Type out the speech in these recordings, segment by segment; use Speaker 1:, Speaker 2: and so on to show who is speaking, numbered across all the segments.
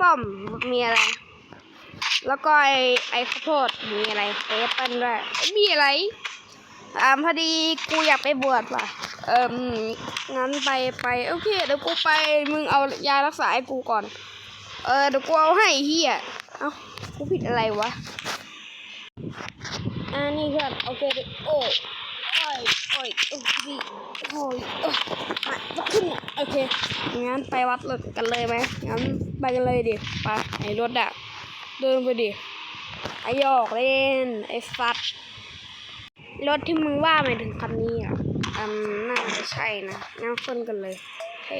Speaker 1: ส้มมีอะไร แล้วก็ไอไอข้าวโพดมีอะไรไอแอปเปิ้ลด้วยมีอะไรอ่าพอดีกูอยากไปบวชว่ะ เอิมงั้นไปไปโอเคเดี๋ยวกูไปมึงเอายารักษาให้กูก่อน เออเดี๋ยวกูเอาให้เฮียเอ้ากูผิดอะไรวะอ่านี่เพื่อนโอเคโอ้ย อ้ยโอ้ยโอ้ยโอ้ยมาลุกขึ้นอะโอเค งั้นไปวัดเลยกันเลยไหมงั้นไปกันเลยดิ ไปไอ้รถอะเดินไปดิ ไอหยอกเล่น ไอ้ฟัด รถที่มึงว่าหมายถึงคันนี้อะอืมน่าจะใช่นะงั้นขึ้นกันเลยโอเค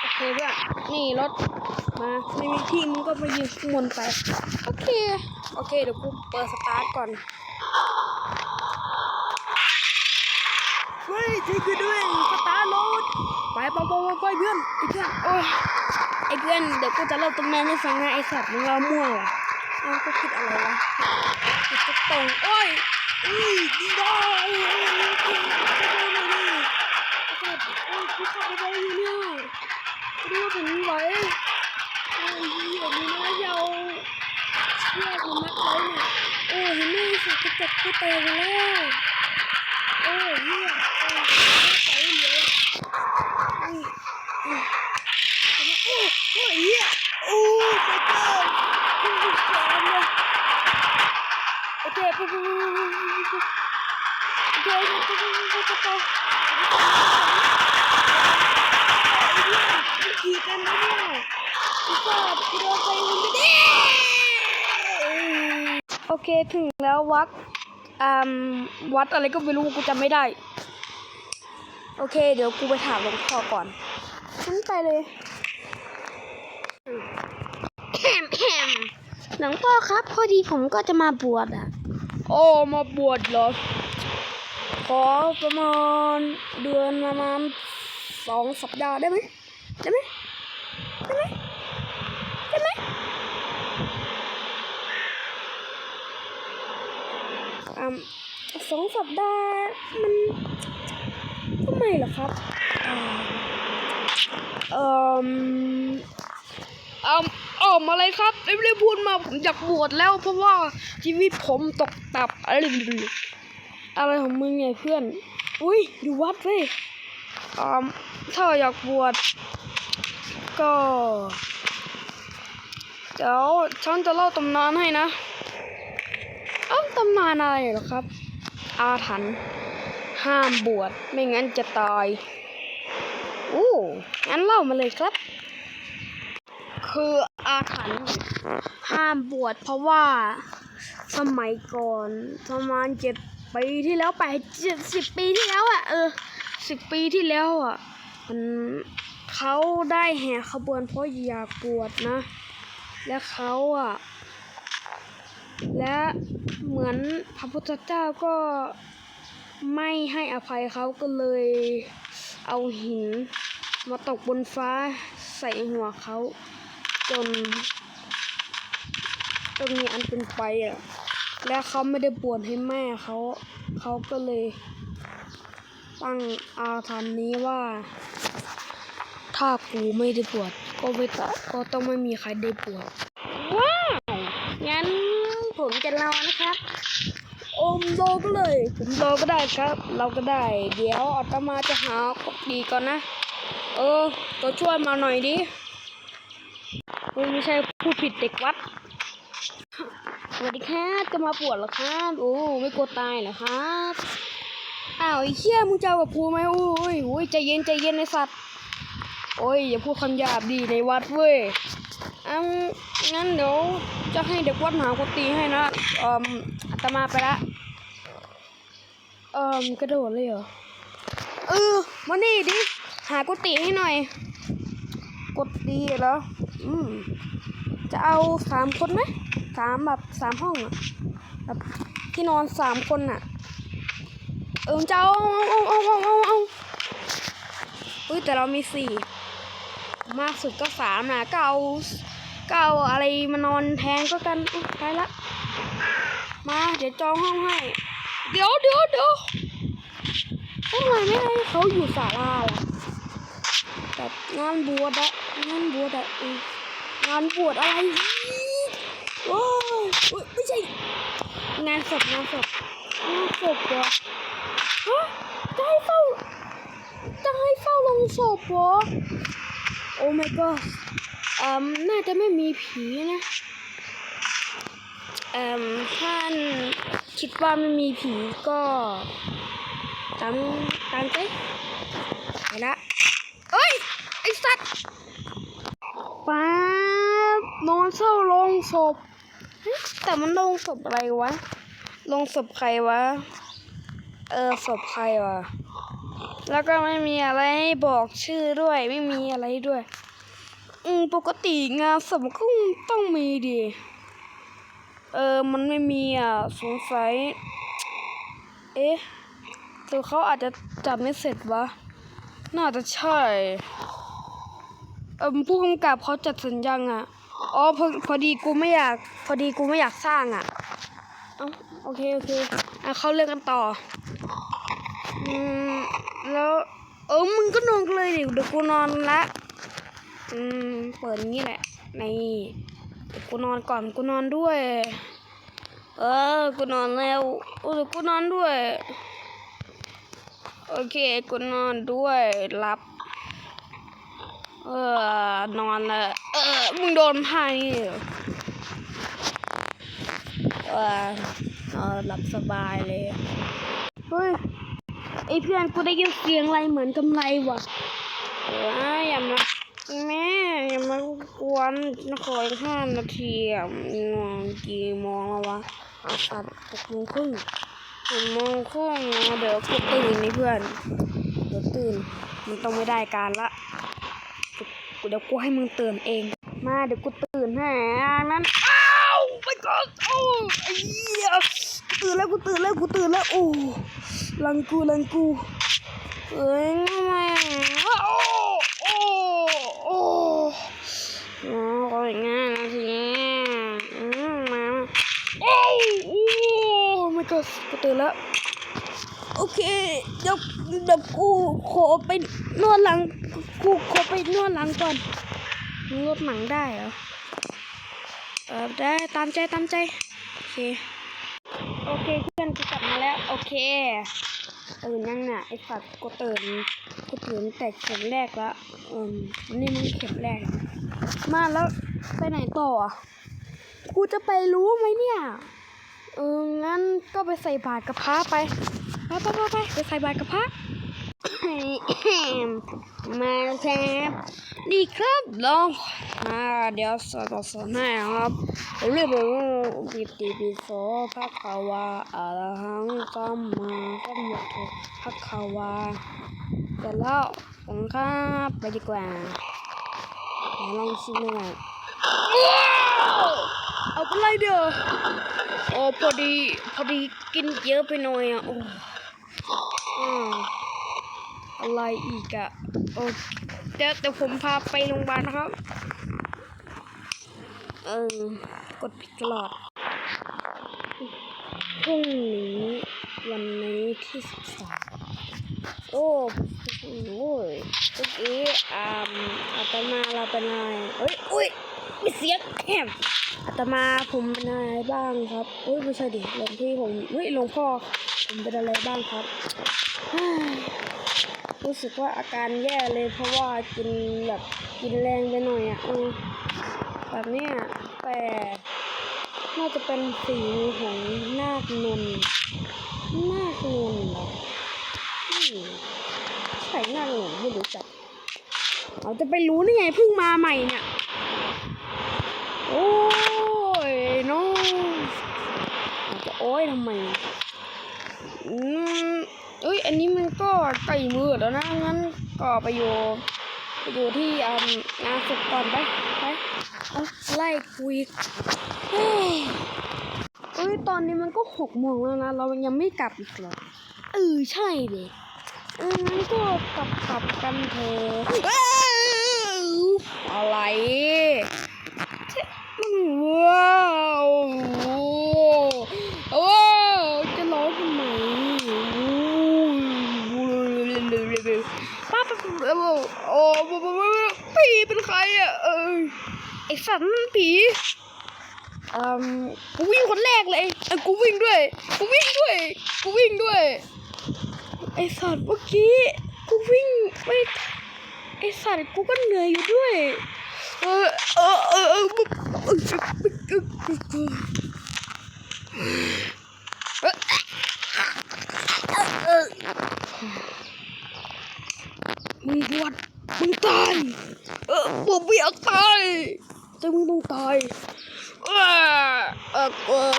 Speaker 1: โอเคเพื่อนนี่รถมาไม่มีที่มึงก็มายืนข้างบนไป โอเค โอเคเดี๋ยวกูเปิดสตาร์ทก่อน ฮ้ยช่วยกูด้วยสตาร์ทรถไปไปไปไปไปเพื่อนไอ้เพื่อนโอ้ยไอ้เพื่อนเดี๋ยวกูจะเล่าตำนานให้ฟังนะไอ้สัตว์มึงเรามั่วว่ะเอ้ากูคิดอะไรวะคิดทุกตรงโอ้ยอุ้ยดีดอโอ้ยโอ้ยโอ้ยโอ้ยโอ้ยไอ้สัตว์โอ้ยกูขับไปได้อยู่เนี่ยกูดูว่าผมไหวโอ้ยเหี้ยมีน้อยาวเชือกมันมัดไว้เนี่ยโอ้ยเห็นไหมสัตว์กระจกกูแตกไปแล้วโอ้ยเหี้ยโอ้ยไปเหลือโอ้ยโอ้ยโอ้ยโอ้ยเหี้ยโอ้ยไปเจ้าโอ้ยแสบเลยโอเคปุ๊บปุ๊บปุ๊บปุ๊บปุ๊บโอเคปุ๊บปุ๊บปุ๊บปุ๊บปุ๊บขี่กันนะเนี่ยอีสัตว์กู โอเค ถึงแล้ววัด วัดอะไรก็ไม่รู้กูจำไม่ได้ โอเค เดี๋ยวกูไปถามหลวงพ่อก่อนฉันไปเลยแฮมแฮมหลวงพ่อครับ พอดีผมก็จะมาบวชอะ โอ้มาบวชเหรอ ขอประมาณเดือนประมาณสองสัปดาห์ได้ไหมได้ไหมได้ไหม ใช่ไหมอ่า สองสัปดาห์มันทำไมเหรอครับอ่าเอ่อเอาเอามาเลยครับรีบๆพูดมาผมอยากบวชแล้วเพราะว่าชีวิตผมตกต่ำอะไรอะไรของมึงไงเพื่อน อุ้ยอยู่วัดเว้ยอ่าถ้าอยากบวชก็ เดี๋ยวฉันจะเล่าตำนานให้นะ เอ้าตำนานอะไรเหรอครับ อาถรรพ์ห้ามบวชไม่งั้นจะตายอู้งั้นเล่ามาเลยครับ คืออาถรรพ์ห้ามบวชเพราะว่าสมัยก่อนประมาณเจ็ดปีที่แล้วไปเจ็ดสิบปีที่แล้วอะเออสิบปีที่แล้วอะมันเขาได้แห่ขบวนเพราะอยากบวชนะ และเขาอะ และ เหมือนพระพุทธเจ้าก็ไม่ให้อภัยเขาก็เลยเอาหินมาตกบนฟ้าใส่หัวเขาจนจนมีอันเป็นไปอะ และเขาไม่ได้บวชให้แม่เขาเขาก็เลยตั้งอาถรรพ์นี้ว่า ถ้ากูไม่ได้บวชก็ไม่ตองก็ต้องไม่มีใครได้บวชว้าวงั้น ผมจะเล่านะครับ อมโลก็เลย ผมโลก็ได้ครับ เราก็ได้ เดี๋ยวอาตมาจะหากดดีก่อนนะ เออ ตัวช่วยมาหน่อยดิเฮ้ยไม่ใช่ผู้ผิดเด็กวัด สวัสดีครับจะมาปวดเหรอครับ โอ้ไม่กลัวตายเหรอครับอ้าวไอ้เชี่ยมึงจะเอากับกูไหมโอ้ยโอ้ยใจเย็นใจเย็นไอ้สัตว์โอ้ยอย่าพูดคำหยาบดีในวัดเว้ยอัง งั้นเดี๋ยวจะให้เด็กวัดหากุฏิให้นะเอ่ออาตมาไปละเอ่อกระโดดเลยเหรอเออมานี่ดิหากุฏิให้หน่อยกุฏิเหรออืมจะเอาสามคนไหมสามแบบสามห้องอะแบบที่นอนสามคนอะเออจะเอาเอาเอาเอาเอาเอาอุ้ยแต่เรามีสี่มากสุดก็สามนะก็เอา ก็เอาอะไรมานอนแทนก็กันอุ๊ยไปละ มา เดี๋ยวจองห้องให้ เดี๋ยวเดี๋ยวเดี๋ยวทำไมไม่ให้เขาอยู่ศาลาล่ะแบบงานบวชอะงานบวชอะอืมงานบวชอะไรอีกโอ้ยโอ๊ยไม่ใช่ งานศพงานศพงานศพเหรอฮะจะให้เฝ้าจะให้เฝ้าลงศพเหรอโอ้ my god อืมน่าจะไม่มีผีนะอืมท่านคิดว่าไม่มีผีก็ตามตามใจไปละเอ้ย ไอสัตว์ป๊าบนอนเศร้าลงศพเฮ้ยแต่มันลงศพอะไรวะ ลงศพใครวะ เออศพใครวะ แล้วก็ไม่มีอะไรให้บอกชื่อด้วย ไม่มีอะไรด้วย อืมปกติงานศพก็ต้องมีดิเออ มันไม่มีอะสงสัย เอ๊ะหรือเขาอาจจะจัดไม่เสร็จวะ น่าจะใช่ เออผู้กำกับเขาจัดสัญญาอะ อ๋อพอพอดีกูไม่อยาก พอดีกูไม่อยากสร้างอะเอ้าโอเค โอเคอะเข้าเรื่องกันต่อ อืม แล้ว เออ มึงก็นอนกันเลยดิเดี๋ยวกูนอนละ อืม เปิดนี้แหละ นี่กูนอนก่อนกูนอนด้วย เออ กูนอนแล้วโอ้กูนอนด้วย โอเค กูนอนด้วยหลับ เออนอนละเออ มึงโดนพานี่เหรอเออนอนหลับสบายเลย เฮ้ย ไอเพื่อนกูได้ยินเสียงอะไรเหมือนกำไรว่ะเอออย่ามา แม่อย่ามากวนขออีกห้านาทีอะนอนกี่โมงแล้ววะอาสัตว์หกโมงครึ่งหกโมงครึ่งเดี๋ยวกูตื่นนี่เพื่อนเดี๋ยวตื่น มันต้องไม่ได้การละกูเดี๋ยวกูให้มึงตื่นเอง มาเดี๋ยวกูตื่นให้นั้นอ้าวไปก่อนโอ้ไอ้เหี้ยตื่นแล้วกูตื่นแล้วกูตื่นแล้วโอ้ลังกูลังกูเอ้ยแม่โอ้โอ้โอ้ โอ้ขออีกห้านาทีอืมมาโอ้โอ้ไม่ก็กูตื่นแล้วโอเคเดี๋ยวเดี๋ยวกูขอไปนวดหลังกูขอไปนวดหลังก่อนนวดหนังได้เหรอเออได้ตามใจตามใจโอเคโอเคเพื่อนกูกลับมาแล้ว โอเค ตื่นยังเนี่ยไอ้สัตว์กูตื่นกูตื่นแต่เข็มแรกละอืมนี่มึงเข็มแรก มาแล้วไปไหนต่ออะกูจะไปรู้ไหมเนี่ยเอองั้นก็ไปใส่บาตรกับพระไปไปไปไปไปไปใส่บาตรกับพระ มาครับดีครับลองอ่าเดี๋ยวสอนสอนให้ครับเรื่องปิติปิโสภะคะวาอะระหังสัมมาสัมพุทโธภะคะวาเสร็จแล้วผมครับไปดีกว่าไหนลองชิมหน่อยเอาไปเลยเด้อโอ้พอดีพอดีกินเยอะไปหน่อยอะโอ้ อะไรอีกอะโอ้เดี๋ยวเดี๋ยวผมพาไปโรงพยาบาลนะครับ เออกดผิดตลอดพรุ่งนี้วันนี้ที่สิบสามโอ้โอ้ยเมื่อกี้อ่าอาตมาเราเป็นนายเอ้ยอุ้ยมีเสียงแหมอาตมาผมเป็นนายบ้างครับอุ้ยไม่ใช่ดิหลวงพี่ผมเฮ้ยหลวงพ่อผมเป็นอะไรบ้างครับ รู้สึกว่าอาการแย่เลยเพราะว่ากินแบบกินแรงไปหน่อยอะแบบเนี้ยแต่น่าจะเป็นสีมือของนาคนนท์นาคนนเหรอใช่นาคนนไม่รู้จักเราจะไปรู้ได้ไงเพิ่งมาใหม่เนี่ย โอ้ยน้องจะโอ้ยทำไมอืม เอ้ย อันนี้มันก็ใกล้มือแล้วนะ งั้นก็ไปอยู่ไปอยู่ที่อางานศพก่อนไปไปไล่คุยเฮ้ยเอ้ย ตอนนี้มันก็หกโมงแล้วนะ เรายังไม่กลับอีกเหรอเออ ใช่ดิเอองั้นก็กลับกลับกันเถอะอะไรเจ๊มันว้าวจะร้องทำไม ป้าป้าโอ้พี่เป็นใครอะเออไอสัตว์นั่นผีอืมกูวิ่งคนแรกเลยเอกูวิ่งด้วย กูวิ่งด้วย กูวิ่งด้วย ไอสัตว์เมื่อกี้ กูวิ่งไม่ไอสัตว์กูก็เหนื่อยอยู่ด้วย เออเออเออเออมึงเออเออเออเออ มึงบวชมึงตาย เออผมไม่อยากตายแต่มึงต้องตายเออเออเออ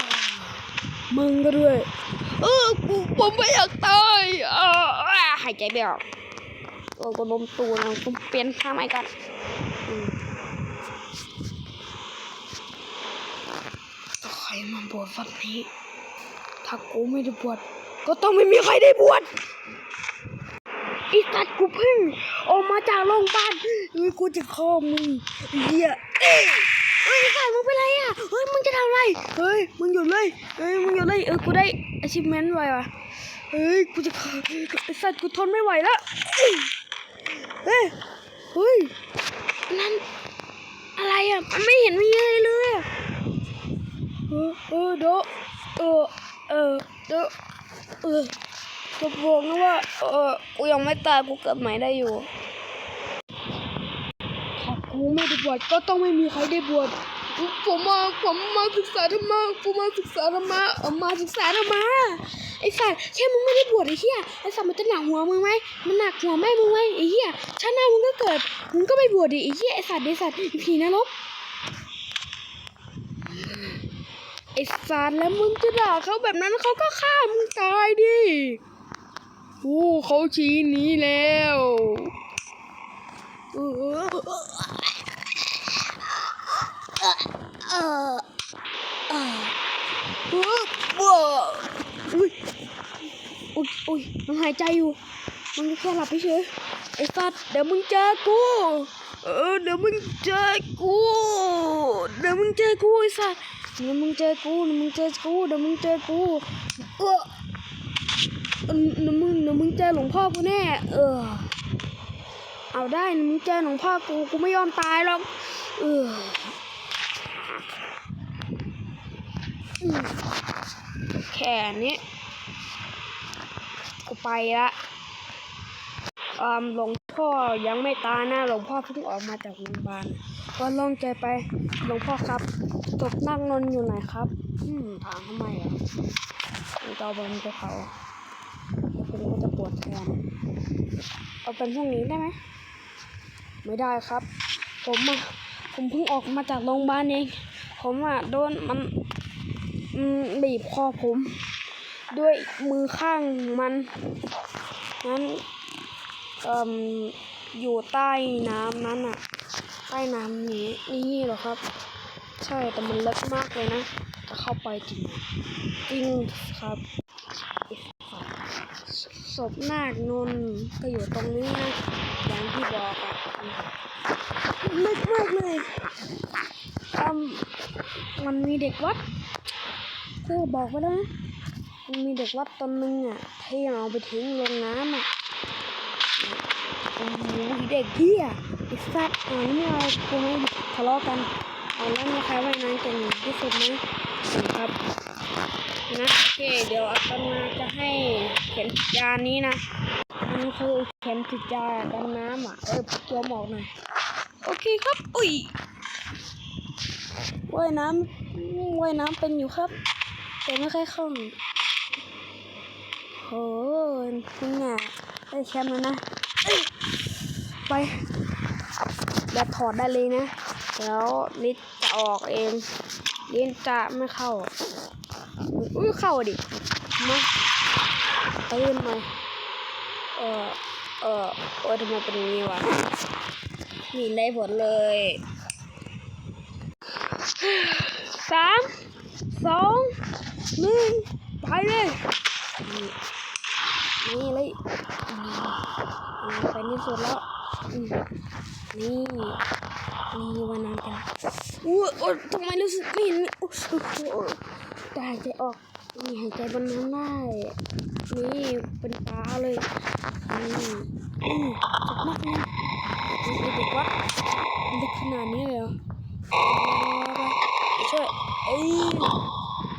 Speaker 1: มึงก็ด้วย เออกูผมไม่อยากตายเออหายใจไม่ออกเออกูล้มตัวนะกูเปลี่ยนท่าใหม่กันอืมใครมาบวชวัดนี้ ถ้ากูไม่ได้บวชก็ต้องไม่มีใครได้บวช กูเพิ่งออกมาจากโรงพยาบาลเฮ้กูจะฆ่ามึงเหี้ยเอ้ยเฮ้ยไอ้สัตว์มึงเป็นไรอะเฮ้ยมึงจะทำอะไรเฮ้ยมึงหยุดเลยเฮ้ยมึงหยุดเลยเออกูได้ achievement ไว้ว่ะเฮ้ยกูจะฆ่าไอ้สัตว์กูทนไม่ไหวแล้วเอ้ยเฮ้ยเฮ้ยนั่นอะไรอะมันไม่เห็นมีอะไรเลยอะเออเออเดยวเออเออเดเออ จะบอกนะว่า เออกูยังไม่ตายกูเกิดใหม่ได้อยู่ถ้ากูไม่ได้บวชก็ต้องไม่มีใครได้บวชผมมาผมมาศึกษาธรรมะผมมาศึกษาธรรมะเออมาศึกษาธรรมะไอ้สัตว์แค่มึงไม่ได้บวชไอ้เหี้ยไอ้สัตว์มันจะหนักหัวมึงไหมมันหนักหัวแม่มึงไหมไอ้เหี้ยชาติหน้ามึงก็เกิดมึงก็ไม่บวชดิไอ้เหี้ยไอ้สัตว์ไอ้สัตว์ผีนรกไอ้สัตว์แล้วมึงจะด่าเขาแบบนั้นเขาก็ฆ่ามึงตายดิ โอ้เขาชี้นี้แล้วเออเออเออเออเอออุ้ยอุ้ยอุ้ยมันหายใจอยู่ มันแค่หลับไปเฉยไอ้สัตว์เดี๋ยวมึงเจอกู เออเดี๋ยวมึงเจอกู เดี๋ยวมึงเจอกูไอ้สัตว์เดี๋ยวมึงเจอกูเดี๋ยวมึงเจอกูเดี๋ยวมึงเจอกูเออ หนูมึงหนูมึงเจอหลวงพ่อกูแน่ เออ เอาได้หนูมึงเจอหลวงพ่อกูกูไม่ยอมตายหรอก เออแค่นี้กูไปละอืมหลวงพ่อยังไม่ตายนะหลวงพ่อเพิ่งออกมาจากโรงพยาบาลก็ลองใจไปหลวงพ่อครับศพนั่งนอนอยู่ไหนครับ อืมถามทำไมอะมันจะเอาบอลไปเผา วดแทนเอาเป็นพรุ่งนี้ได้ไหมไม่ได้ครับ ผมอะผมเพิ่งออกมาจากโรงพยาบาลเอง ผมอะโดนมันบีบคอผม ด้วยมือข้างมันนั้นออยู่ใต้น้ำนั้นอะใต้น้ำนี้นี่เหรอครับ ใช่แต่มันลึกมากเลยนะ จะเข้าไปจริงจริงครับ ศพนาคนนก็อยู่ตรงนี้นะอย่างที่บอกอะลึกมากเลยอืมมันมีเด็กวัดเธอบอกไว้แล้วนะมันมีเด็กวัดตนนึงอะที่เอาไปทิ้งลงน้ำอะโอ้โหเด็กเพี่อะไอ้สัตว์อ่านี่เราคงไม่ทะเลาะกัน เอาแล้วมีใครว่ายน้ำเก่งที่สุดไหมครับนะโอเคเดี๋ยวอาตมาจะให้เข็มฉีดยานี้นะมันคือเข็มฉีดยากันน้ำอะเออตัวหมอกหน่อยโอเคครับอุ้ยว่ายน้ำว่ายน้ำเป็นอยู่ครับ แต่ไม่ค่อยคล่องโหจริงอะได้แชมป์แล้วนะไปแบบถอดได้เลยนะ แล้วลิสจะออกเองลิสจะไม่เข้าอุ้ยเข้าดิมาตื่นมาเออเออโอ้ทำไมเป็นอย่างนี้วะมีได้ผลเลยสามสองหนึ่งไปเลย นี่นี่เลยไปนี่สุดแล้ว นี่ นี่วันนั้นกันอู้โอ้ทำไมรู้สึกไม่เห็นโอ้โอ้ยโอ้ยแต่หายใจออกนี่หายใจบนน้ำได้นี่เป็นปลาเลยนี่อืมสุดมากนี่ไอเด็กวัดเด็กขนาดนี้เลยเหรอไปช่วยเอ้ย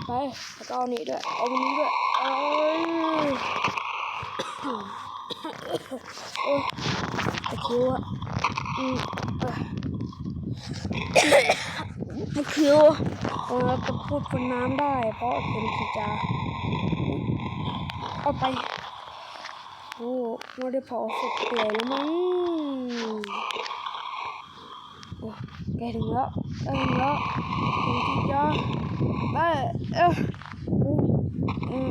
Speaker 1: ไปแล้วก็เอานี้ด้วยเอาอันนี้ด้วยเอ้ยโอ้ยตะคิวอะอืม เอ้ยตะคริวเออจะพูดบนน้ำได้ เพราะเข็มขีจาเอาไป โอ้ไม่ได้เผาสุกเปื่อยแล้วมั้งโอ้แกถึงแล้วแกถึงแล้วเข็มขีจาได้เอออู้อืม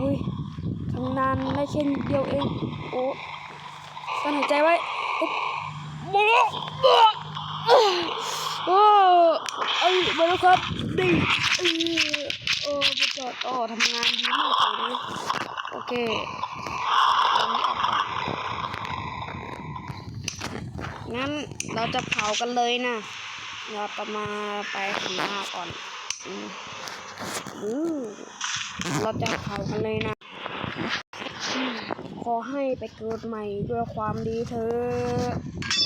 Speaker 1: อุ้ยทำนานได้แค่นเดียวเอง โอ้กั้นหายใจไว้อุ๊บโอ้โอ้ เอ้ยมาแล้วครับดิเออโอ้ไปจอดอ๋อทำงานดีมากเลยนะโอเคเอานี้ออกก่อนงั้นเราจะเผากันเลยนะเราจะมาไปหันหน้าก่อนอืมอืมเราจะเผากันเลยนะขอให้ไปเกิดใหม่ด้วยความดีเถอะ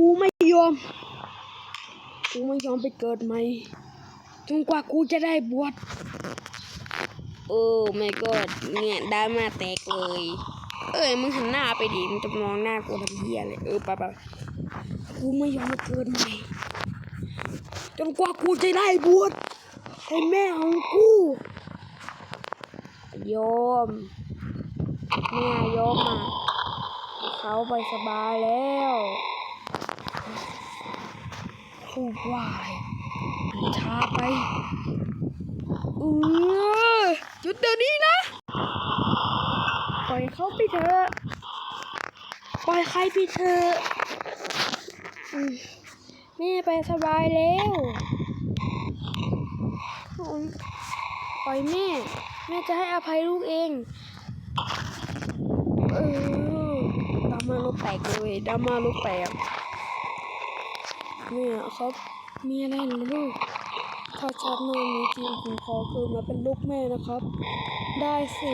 Speaker 1: กูไม่ยอม กูไม่ยอมไปเกิดใหม่จนกว่ากูจะได้บวชโอ้ไม่ก็เนี่ยได้มาแตกเลย เอ้ยมึงหันหน้าไปดิมึงจะมองหน้ากูทำเหี้ยเลยเออปไปะกูไม่ยอมมาเกิดใหม่จนกว่ากูจะได้บวชให้แม่ของกูโยมแม่โยมอะเขาไปสบายแล้ว พูดว่าอะไรมันช้าไปเออหยุดเดี๋ยวนี้นะ ปล่อยเขาไปเถอะปล่อยใครไปเถอะแม่ไปสบายแล้วปล่อยแม่ แม่จะให้อภัยลูกเองเออดามาลูกแตกเลยดามาลูกแตก เนี่ยครับ มีอะไรเหรอลูกถ้าชัดนอนมีจริงผมขอคืนมาเป็นลูกแม่นะครับ ได้สิ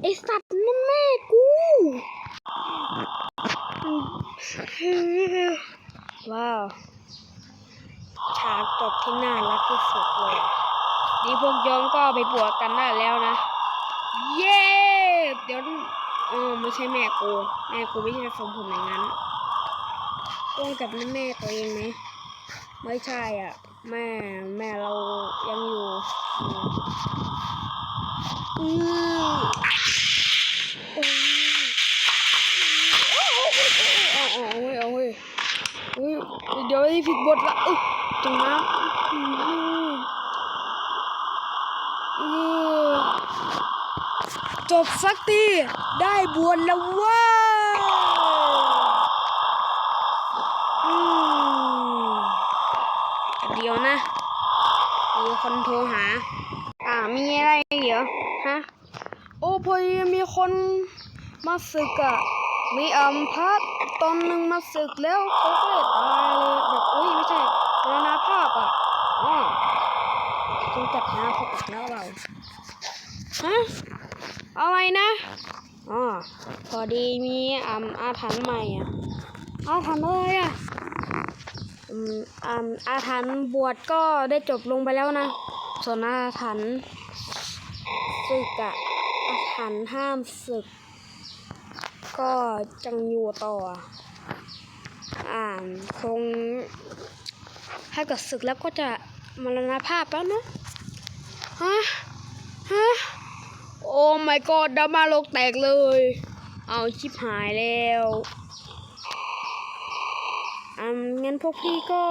Speaker 1: ไอสัตว์นั่นแม่กูว้าวฉากจบที่น่ารักที่สุดเลยนี่พวกโยมก็ไปบวชกันได้แล้วนะ เย้ เดี๋ยว เออไม่ใช่แม่กู แม่กูไม่ใช่ทรงผมอย่างนั้นตรงกับแม่ตัวเองไหมไม่ใช่อะ แม่แม่เรายังอยู่อืมโอ้ยเอาเอาเอาเว้ยเอาเว้ยเฮ้ยเดี๋ยวได้ผิดบทละเออตรงน้ำอืออจบสักที ได้บวชแล้วว้ยอืมเดี๋ยวนะ มีคนโทรหา อ่า มีอะไรเหรอฮะ โอ้พอดีมีคนมาศึกอะมีอัมพัดตอนหนึ่งมาศึกแล้วเขาก็เลยตายเลยแบบอุ้ยไม่ใช่มรณภาพอะอ๋อจึงจัดหาพบแล้วเราฮะอะไรนะ อ๋อพอดีมีอัมอาถรรพ์ใหม่อะอาถรรพ์อะไรอะอืมอัมอาถรรพ์บวชก็ได้จบลงไปแล้วนะ ส่วนอาถรรพ์ศึกอะอาถรรพ์ห้ามศึก ก็จังอยู่ต่อ อ่านคงถ้าเกิดศึกแล้วก็จะมรณภาพแล้วนะฮะฮะ โอ้ my god ดรามาโลกแตกเลย เอาชิบหายแล้วอ่างั้นพวกพี่ก็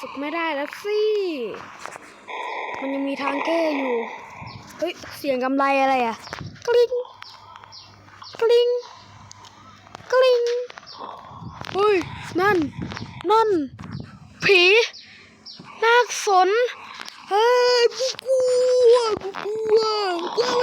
Speaker 1: ฝึกไม่ได้แล้วสิ มันยังมีทางแก้อยู่ เฮ้ย เสียงกำไรอะไรอะกลิ้งกลิ้งกลิ้งเฮ้ย นั่น นั่น ผี นาคสน เฮ้ยกูกลัวกูกลัว